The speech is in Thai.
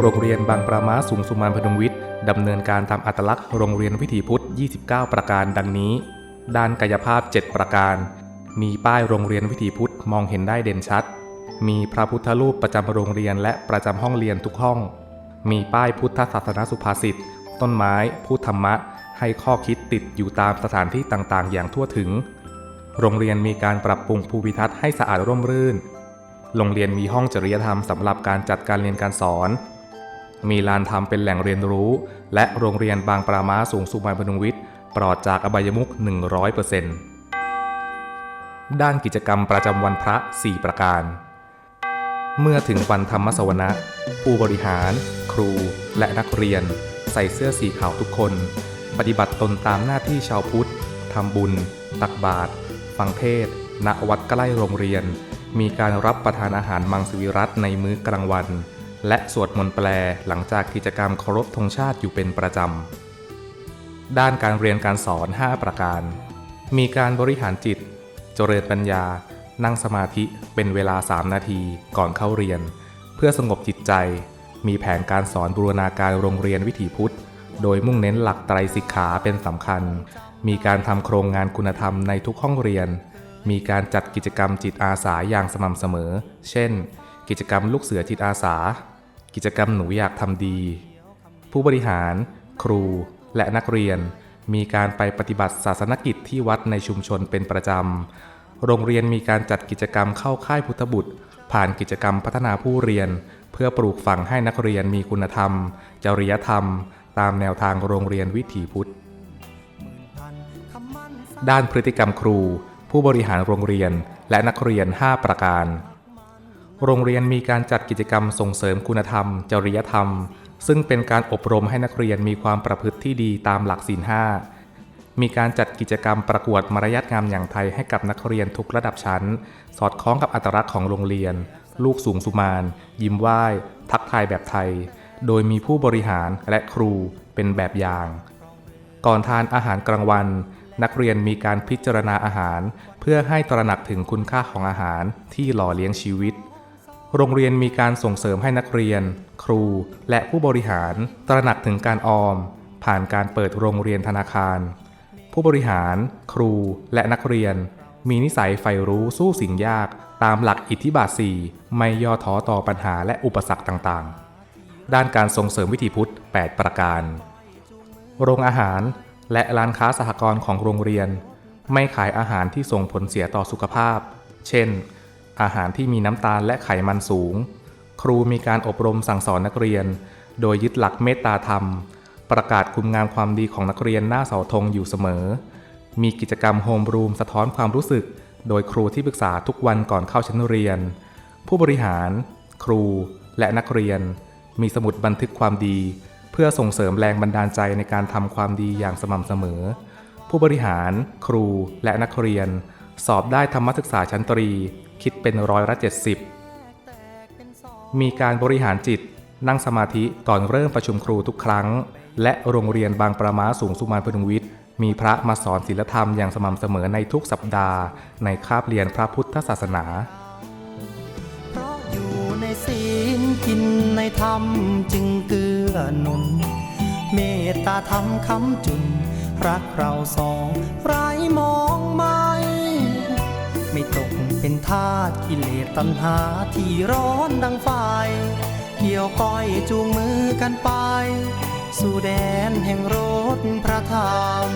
โรงเรียนบางประมาสูงสุมานพดุงวิทย์ดำเนินการตามอัตลักษณ์โรงเรียนวิถีพุทธ 29 ประการดังนี้ ด้านกายภาพ 7 ประการ มีป้ายโรงเรียนวิถีพุทธมองเห็นได้เด่นชัด มีพระพุทธรูปประจำโรงเรียนและประจำห้องเรียนทุกห้อง มีป้ายพุทธศาสนาสุภาษิต ต้นไม้พูดธรรมะ ให้ข้อคิดติดอยู่ตามสถานที่ต่างๆ อย่างทั่วถึง โรงเรียนมีการปรับปรุงภูมิทัศน์ให้สะอาดร่มรื่น โรงเรียนมีห้องจริยธรรมสำหรับการจัดการเรียนการสอน มีลานธรรมเป็นแหล่งเรียนรู้ และโรงเรียนบางปรามาสูงสุวรรณพดุงวิทย์ปลอดจากอบายมุข 100%ด้านกิจกรรมประจำวันพระ 4 ประการ เมื่อถึงวันธรรมสวนะผู้บริหาร ครู และนักเรียน ใส่เสื้อสีขาวทุกคน ปฏิบัติตนตามหน้าที่ชาวพุทธทำบุญ ตักบาตรฟังเทศณวัดใกล้โรงเรียน มีการรับประทานอาหารมังสวิรัตในมื้อกลางวัน และสวดมนต์แปลหลังจากกิจกรรมเคารพธงชาติอยู่เป็นประจำ ด้านการเรียนการสอน 5 ประการ มีการบริหารจิต เจริญปัญญา นั่งสมาธิเป็นเวลา 3 นาทีก่อนเข้าเรียน เพื่อสงบจิตใจ มีแผนการสอนบูรณาการโรงเรียนวิถีพุทธ โดยมุ่งเน้นหลักไตรสิกขาเป็นสำคัญ มีการทำโครงงานคุณธรรมในทุกห้องเรียน มีการจัดกิจกรรมจิตอาสาอย่างสม่ำเสมอ เช่น กิจกรรมลูกเสือจิตอาสา กิจกรรมหนูอยากทำดี ผู้บริหาร ครู และนักเรียน มีการไปปฏิบัติศาสนกิจที่วัดในชุมชนเป็นประจำ โรงเรียนมีการจัดกิจกรรมเข้าค่ายพุทธบุตร ผ่านกิจกรรมพัฒนาผู้เรียน เพื่อปลูกฝังให้นักเรียนมีคุณธรรม จริยธรรม ตามแนวทางโรงเรียนวิถีพุทธ ด้านพฤติกรรมครู ผู้บริหารโรงเรียนและนักเรียน 5 ประการ โรงเรียนมีการจัดกิจกรรมส่งเสริมคุณธรรม จริยธรรม ซึ่งเป็นการอบรมให้นักเรียนมีความประพฤติที่ดีตามหลักศีลห้ามีการจัดกิจกรรมประกวดมารยาทงามอย่างไทยให้กับนักเรียนทุกระดับชั้น สอดคล้องกับอัตลักษณ์ของโรงเรียน ลูกสูงสุมาน ยิ้มไหว้ ทักทายแบบไทย โดยมีผู้บริหารและครูเป็นแบบอย่าง ก่อนทานอาหารกลางวัน นักเรียนมีการพิจารณาอาหาร เพื่อให้ตระหนักถึงคุณค่าของอาหารที่หล่อเลี้ยงชีวิต โรงเรียนมีการส่งเสริมให้นักเรียน ครู และผู้บริหาร ตระหนักถึงการออม ผ่านการเปิดโรงเรียนธนาคาร ผู้บริหาร ครู และนักเรียน มีนิสัยใฝ่รู้สู้สิ่งยาก ตามหลักอิทธิบาทสี่ไม่ย่อท้อต่อปัญหาและอุปสรรคต่างๆ ด้านการส่งเสริมวิถีพุทธ 8 ประการ โรงอาหารและร้านค้าสหกรณ์ของโรงเรียน ไม่ขายอาหารที่ส่งผลเสียต่อสุขภาพ เช่น อาหารที่มีน้ำตาลและไขมันสูง ครูมีการอบรมสั่งสอนนักเรียน โดยยึดหลักเมตตาธรรม ประกาศคุณงามความดีของนักเรียนหน้าเสาธงอยู่เสมอ มีกิจกรรมโฮมรูมสะท้อนความรู้สึก โดยครูที่ปรึกษาทุกวันก่อนเข้าชั้นเรียน ผู้บริหาร ครู และนักเรียน มีสมุดบันทึกความดี เพื่อส่งเสริมแรงบันดาลใจในการทำความดีอย่างสม่ำเสมอ ผู้บริหาร ครู และนักเรียน สอบได้ธรรมศึกษาชั้นตรี คิดเป็นร้อยละ 70 มีการบริหารจิตนั่งสมาธิก่อนเริ่มประชุมครูทุกครั้ง และโรงเรียนบางประมาสูงสุมานพดุงวิทย์ มีพระมาสอนศีลธรรมอย่างสม่ำเสมอในทุกสัปดาห์ ในคาบเรียนพระพุทธศาสนาเพราะอยู่ในศีลกินในธรรมจึงเกื้อหนุน เมตตาธรรมคำจุน รักเราสองไร้มองไม่ ไม่ตกเป็นทาสกิเลสตัณหาที่ร้อนดังไฟเกี่ยวก้อยจูงมือกันไป สู่แดนแห่งรถพระธรรม